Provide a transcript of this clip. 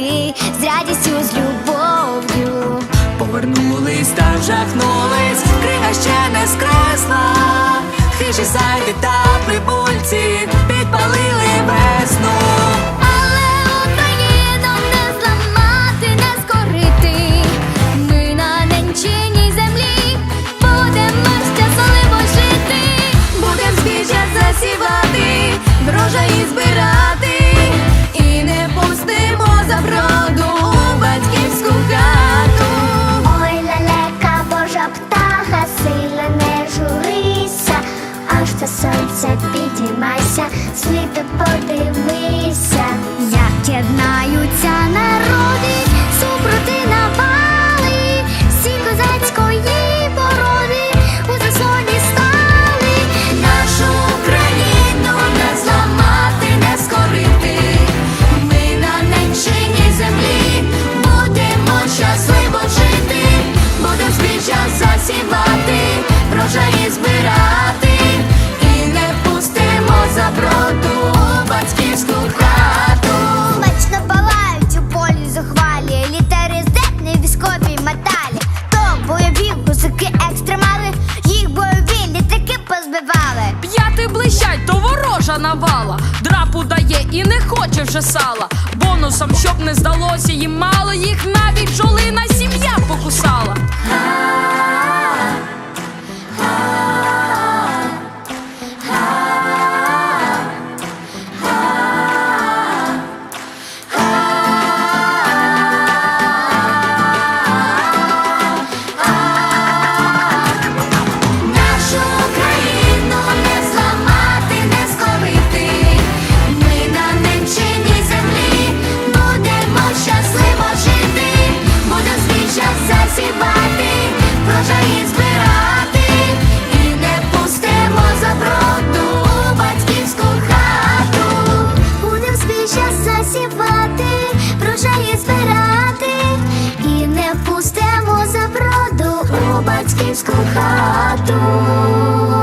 роки з радістю, з любов'ю повернулись та вжахнулись, крига ще не скресла, хижі сайти та прибульці підпали. Sweep the body вже навала, драпу дає і не хоче вже сала. Бонусом, щоб не здалося, їм мало їх навіть жолина сім'я покусала. Козацьківську хату.